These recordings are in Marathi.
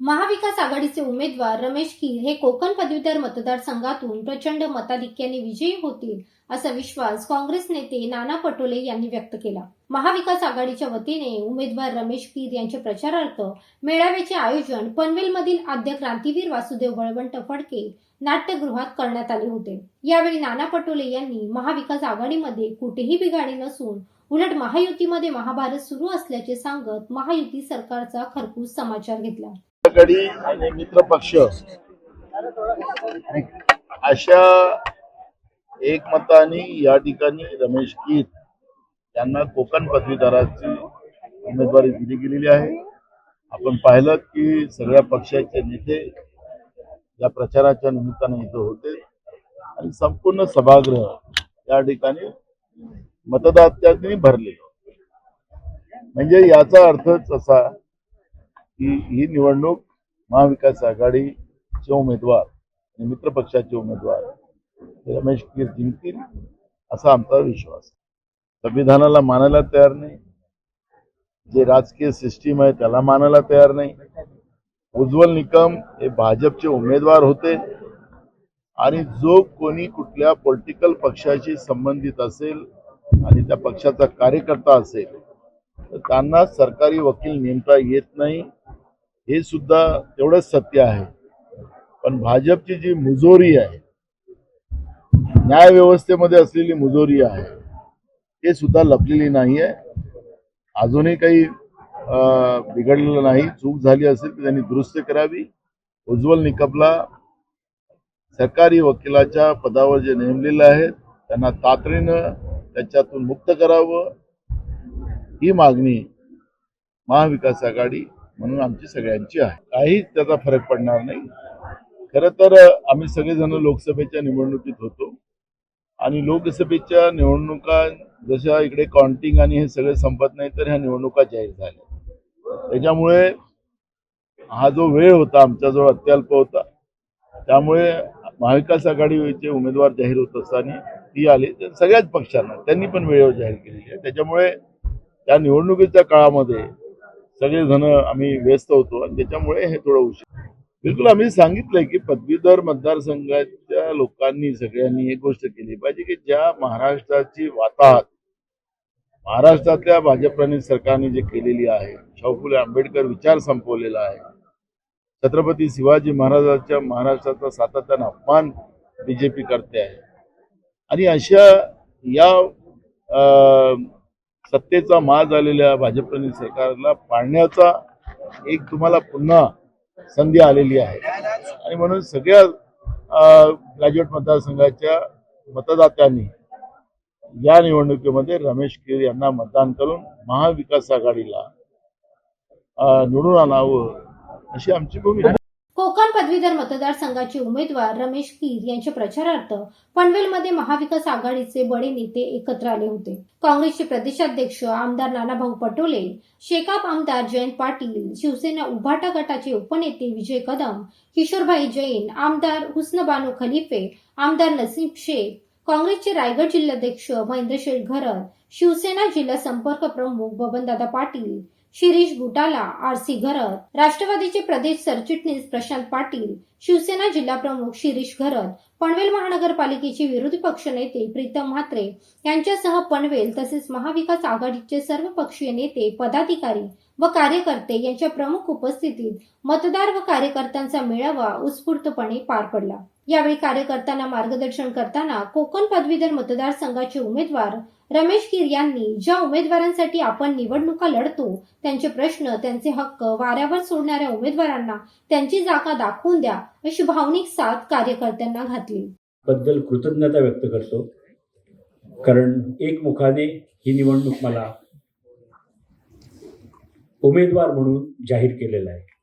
महाविकास आघाडीचे उमेदवार रमेश कीर हे कोकण पदवीधर मतदारसंघातून प्रचंड मताधिक्याने विजयी होतील असा विश्वास काँग्रेस नेते नाना पटोले यांनी व्यक्त केला. महाविकास आघाडीच्या वतीने उमेदवार रमेश कीर यांच्या प्रचारार्थ मेळाव्याचे आयोजन पनवेलमधील आद्य क्रांतीवीर वासुदेव बळवंत फडके नाट्यगृहात करण्यात आले होते. यावेळी नाना पटोले यांनी महाविकास आघाडीमध्ये कुठेही बिघाडी नसून उलट महायुतीमध्ये महाभारत सुरू असल्याचे सांगत महायुती सरकारचा खरपूस समाचार घेतला. आघाडी आणि मित्र पक्ष अशा एकमताने या ठिकाणी रमेश गीत यांना कोकण पदवीधराची उमेदवारी दिली गेलेली आहे. आपण पाहिलं की सगळ्या पक्षाचे नेते या प्रचाराच्या निमित्ताने इथं होते. आणि संपूर्ण सभागृह या ठिकाणी मतदात्यांनी भरले. म्हणजे याचा अर्थच असा की ही निवडणूक महाविकास आघाडीचे उमेदवार आणि मित्र पक्षाचे उमेदवार रमेश कीर जिंकतील असा आमचा विश्वास संविधानाला मानायला तयार नाही. जे राजकीय सिस्टीम आहे त्याला मानायला तयार नाही. उज्ज्वल निकम हे भाजपचे उमेदवार होते. आणि जो कोणी कुठल्या पॉलिटिकल पक्षाशी संबंधित असेल आणि त्या पक्षाचा कार्यकर्ता असेल तर त्यांना सरकारी वकील नेमता येत नाही. हे सुद्धा तेवढंच सत्य आहे. पण भाजपची जी मुजोरी आहे न्याय व्यवस्थेमध्ये असलेली मुजोरी आहे ते सुद्धा लपलेली नाही आहे अजूनही काही अं, बिघडलेलं नाही. चूक झाली असेल तर त्यांनी दुरुस्त करावी. उज्ज्वल निकपला. सरकारी वकिलाच्या पदावर जे नेमलेले आहेत त्यांना तातडीनं त्याच्यातून मुक्त करावं. ही मागणी महाविकास आघाडी म्हणून आमची सगळ्यांची आहे. काहीच त्याचा फरक पडणार नाही. खरं तर आम्ही सगळेजण लोकसभेच्या निवडणुकीत होतो. आणि लोकसभेच्या निवडणुका जशा इकडे काउंटिंग आणि हे सगळे संपत नाही तर ह्या निवडणुका जाहीर झाल्या. त्याच्यामुळे हा जो वेळ होता आमच्याजवळ अत्यल्प होता त्यामुळे महाविकास आघाडीचे उमेदवार जाहीर होत असताना ती आली. तर सगळ्याच पक्षांना त्यांनी पण वेळेवर जाहीर केलेली आहे. त्याच्यामुळे त्या निवडणुकीच्या काळामध्ये सगळेजण आम्ही व्यस्त होतो आणि त्याच्यामुळे हे थोडं उशीर. बिलकुल आम्ही सांगितलंय की पदवीधर मतदारसंघाच्या लोकांनी सगळ्यांनी एक गोष्ट केली पाहिजे की ज्या महाराष्ट्राची वाताहत महाराष्ट्रातल्या भाजपने सरकारने जे केलेली आहे शाहू फुले आंबेडकर विचार संपवलेला आहे छत्रपती शिवाजी महाराजांच्या महाराष्ट्राचा सातत्यानं अपमान बीजेपी करते आहे. आणि अशा या सत्तेचा माज झालेल्या भाजपने सरकारला पाळण्याचा एक तुम्हाला पुन्हा संधी आलेली आहे आणि म्हणून सगळ्या ग्रॅज्युएट मतदारसंघाच्या मतदात्यांनी या निवडणुकीमध्ये रमेश कीर यांना मतदान करून महाविकास आघाडीला निवडून आणावं अशी आमची भूमिका आहे. पदवीधर मतदारसंघाचे उमेदवार रमेश कीर यांच्या प्रचारार्थ पनवेलमध्ये महाविकास आघाडीचे बडे नेते एकत्र आले होते. काँग्रेसचे प्रदेशाध्यक्ष आमदार नानाभाऊ पटोले शेकाप आमदार जयंत पाटील शिवसेना उभाटा गटाचे उपनेते विजय कदम किशोरभाई जैन आमदार हुस्नबानो खलिफे आमदार नसीम शेख काँग्रेसचे रायगड जिल्हाध्यक्ष महेंद्र शेठ घरत शिवसेना जिल्हा संपर्क प्रमुख बबनदादा पाटील शिरीष बुटाला आर सी घरत. राष्ट्रवादीचे प्रदेश सरचिटणीस प्रशांत पाटील शिवसेना जिल्हा प्रमुख शिरीष घरत पनवेल महानगरपालिकेचे विरोधी पक्षनेते प्रीतम म्हात्रे यांच्यासह पनवेल तसेच महाविकास आघाडीचे सर्व पक्षीय नेते पदाधिकारी व कार्यकर्ते यांच्या प्रमुख उपस्थितीत मतदार व कार्यकर्त्यांचा मेळावा उत्स्फूर्तपणे पार पडला. यावेळी कार्यकर्त्यांना मार्गदर्शन करताना कोकण पदवीधर मतदारसंघाचे उमेदवार रमेश कीर यांनी ज्या उमेदवारांसाठी आपण निवडणुका लढतो त्यांचे प्रश्न त्यांचे हक्क वाऱ्यावर सोडणाऱ्या उमेदवारांना त्यांची जागा दाखवून द्या अशी भावनिक साथ कार्यकर्त्यांना घातली. बद्दल कृतज्ञता व्यक्त करतो. कारण एकमुखाने ही निवडणूक मला उमेदवार म्हणून जाहीर केलेला आहे.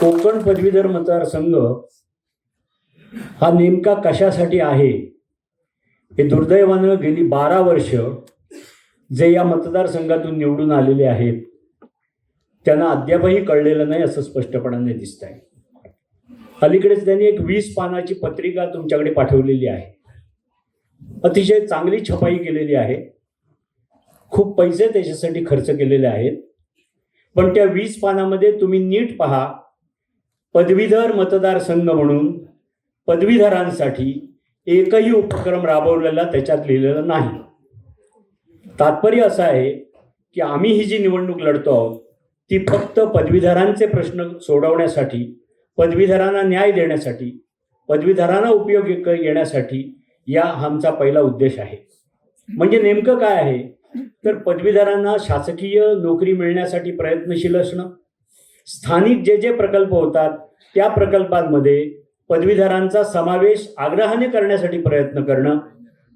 कोकण पदवीधर मतदारसंघ हा नेमका कशासाठी आहे? हे दुर्दैवानं गेली बारा वर्ष जे या मतदारसंघातून निवडून आलेले आहेत त्यांना अद्यापही कळलेलं नाही असं स्पष्टपणाने दिसत आहे अलीकडेच त्यांनी एक वीस पानाची पत्रिका तुमच्याकडे पाठवलेली आहे. अतिशय चांगली छपाई केलेली आहे. खूप पैसे त्याच्यासाठी खर्च केलेले आहेत. पण त्या वीस पानामध्ये तुम्ही नीट पहा पदवीधर मतदारसंघ म्हणून पदवीधरांसाठी एकही उपक्रम राबवलेला त्याच्यात लिहिलेला नाही. तात्पर्य असं आहे की आम्ही ही जी निवडणूक लढतो आहोत ती फक्त पदवीधरांचे प्रश्न सोडवण्यासाठी पदवीधरांना न्याय देण्यासाठी पदवीधरांना उपयोग येण्यासाठी या आमचा पहिला उद्देश आहे. म्हणजे नेमकं काय आहे? तर पदवीधरांना शासकीय नोकरी मिळण्यासाठी प्रयत्नशील असणं स्थानिक जे जे प्रकल्प होतात त्या प्रकल्पांमध्ये पदवीधरांचा समावेश आग्रहाने करण्यासाठी प्रयत्न करणं.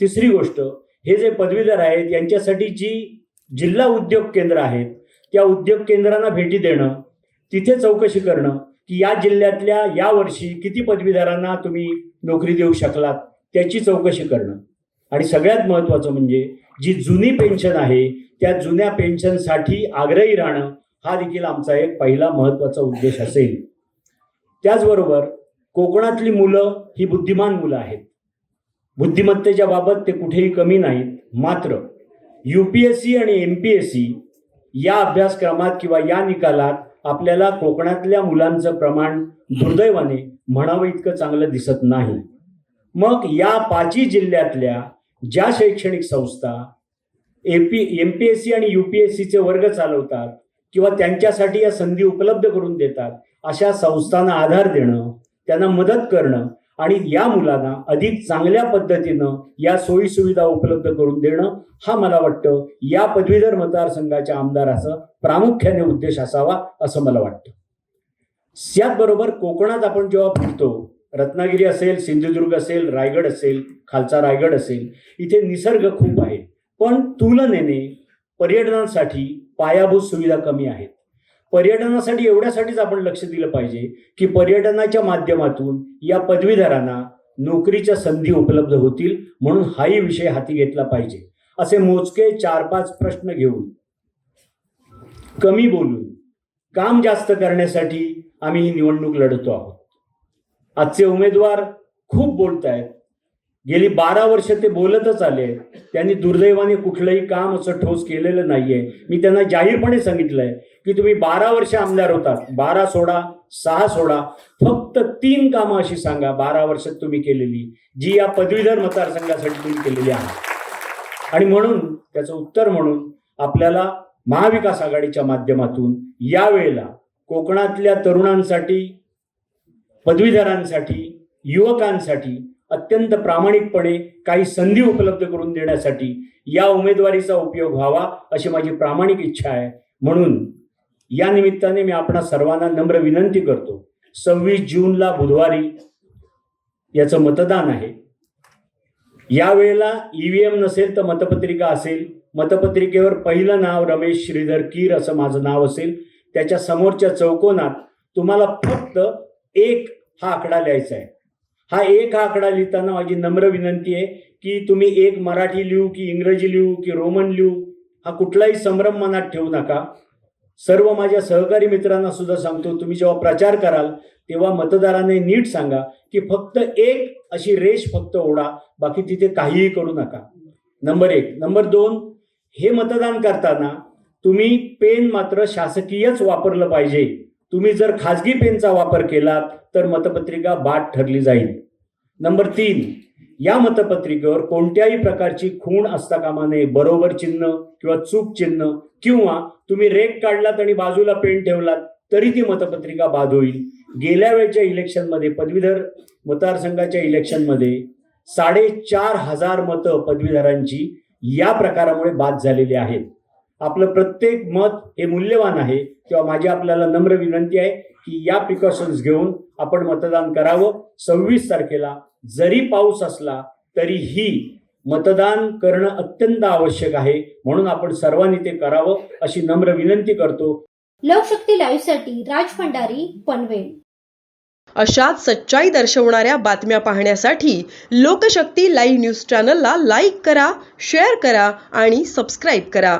तिसरी गोष्ट हे जे पदवीधर आहेत यांच्यासाठी जी जिल्हा उद्योग केंद्र आहेत त्या उद्योग केंद्रांना भेटी देणं तिथे चौकशी करणं की या जिल्ह्यातल्या या वर्षी किती पदवीधरांना तुम्ही नोकरी देऊ शकलात त्याची चौकशी करणं. आणि सगळ्यात महत्त्वाचं म्हणजे जी जुनी पेन्शन आहे त्या जुन्या पेन्शनसाठी आग्रही राहणं हा देखील आमचा एक पहिला महत्त्वाचा उद्देश असेल. त्याचबरोबर कोकणातली मुलं ही बुद्धिमान मुलं आहेत. बुद्धिमत्तेच्या बाबत ते कुठेही कमी नाहीत. मात्र यू पी एस सी आणि एम पी एस सी या अभ्यासक्रमात किंवा या निकालात आपल्याला कोकणातल्या मुलांचं प्रमाण दुर्दैवाने म्हणावं इतकं चांगलं दिसत नाही. मग या पाचही जिल्ह्यातल्या ज्या शैक्षणिक संस्था A P M P S C आणि यू पी एस सीचे वर्ग चालवतात किंवा त्यांच्यासाठी या संधी उपलब्ध करून देतात अशा संस्थांना आधार देणं त्यांना मदत करणं आणि या मुलांना अधिक चांगल्या पद्धतीनं या सोयी सुविधा उपलब्ध करून देणं हा मला वाटतं या पदवीधर मतदारसंघाच्या आमदाराचा प्रामुख्याने उद्देश असावा असं मला वाटतं. त्याचबरोबर कोकणात आपण जेव्हा फिरतो रत्नागिरी असेल सिंधुदुर्ग असेल रायगड असेल खालचा रायगड असेल इथे निसर्ग खूप आहे. पण तुलनेने पर्यटनासाठी पायाभूत सुविधा कमी आहेत. पर्यटनासाठी एवढ्यासाठीच आपण लक्ष दिलं पाहिजे की पर्यटनाच्या माध्यमातून या पदवीधरांना नोकरीच्या संधी उपलब्ध होतील म्हणून हाही विषय हाती घेतला पाहिजे. असे मोजके चार पाच प्रश्न घेऊन कमी बोलून काम जास्त करण्यासाठी आम्ही ही निवडणूक लढतो आहोत. आजचे उमेदवार खूप बोलत आहेत गेली बारा वर्ष ते बोलतच आले. आहेत. त्यांनी दुर्दैवाने कुठलंही काम असं ठोस केलेलं नाहीये. मी त्यांना जाहीरपणे सांगितलंय की तुम्ही बारा वर्ष आमदार होतात बारा सोडा सहा सोडा फक्त तीन कामं अशी सांगा. बारा वर्षात तुम्ही केलेली जी या पदवीधर मतदारसंघासाठी तुम्ही केलेली आहे. आणि म्हणून त्याचं उत्तर म्हणून आपल्याला महाविकास आघाडीच्या माध्यमातून यावेळेला कोकणातल्या तरुणांसाठी पदवीधरांसाठी युवकांसाठी अत्यंत प्रामाणिकपणे काही संधी उपलब्ध करून देण्यासाठी या उमेदवारीचा उपयोग व्हावा अशी माझी प्रामाणिक इच्छा आहे. म्हणून या निमित्ताने मी आपणा सर्वांना नम्र विनंती करतो सव्वीस जूनला बुधवारी याचं मतदान आहे. यावेळेला ईव्हीएम नसेल तर मतपत्रिका असेल मतपत्रिकेवर पहिलं नाव रमेश श्रीधर कीर असं माझं नाव असेल त्याच्या समोरच्या चौकोनात तुम्हाला फक्त एक हा आकडा लिहायचा आहे. हा एक हा आकडा लिहिताना माझी नम्र विनंती आहे की तुम्ही एक मराठी लिहू की इंग्रजी लिहू की रोमन लिहू हा कुठलाही संभ्रम मनात ठेवू नका. सर्व माझ्या सहकारी मित्रांना सुद्धा सांगतो तुम्ही जेव्हा प्रचार कराल तेव्हा मतदाराने नीट सांगा की फक्त एक अशी रेष फक्त ओढा बाकी तिथे काहीही करू नका. नंबर एक. नंबर दोन हे मतदान करताना तुम्ही पेन मात्र शासकीयच वापरलं पाहिजे. तुम्ही जर खाजगी पेनचा वापर केलात तर मतपत्रिका बाद ठरली जाईल. नंबर तीन या मतपत्रिकेवर कोणत्याही प्रकारची खूण असता कामा नये बरोबर चिन्ह किंवा चूक चिन्ह किंवा तुम्ही रेक काढलात आणि बाजूला पेन ठेवलात तरी ती मतपत्रिका बाद होईल. गेल्या वेळच्या इलेक्शनमध्ये पदवीधर मतदारसंघाच्या इलेक्शनमध्ये साडेचार हजार मतं पदवीधरांची या प्रकारामुळे बाद झालेली आहेत. आपलं प्रत्येक मत हे मूल्यवान आहे तेव्हा माझी आपल्याला नम्र विनंती आहे की या प्रिकॉशन्स घेऊन आपण मतदान करावं. सव्वीस तारखेला जरी पाऊस असला तरीही मतदान करणं अत्यंत आवश्यक आहे म्हणून आपण सर्वांनी ते करावं अशी नम्र विनंती करतो. लोकशक्ती लाईव्हसाठी राज भंडारी पनवेल. अशाच सच्चाई दर्शवणाऱ्या बातम्या पाहण्यासाठी लोकशक्ती लाईव्ह न्यूज चॅनलला लाईक करा शेअर करा आणि सबस्क्राईब करा.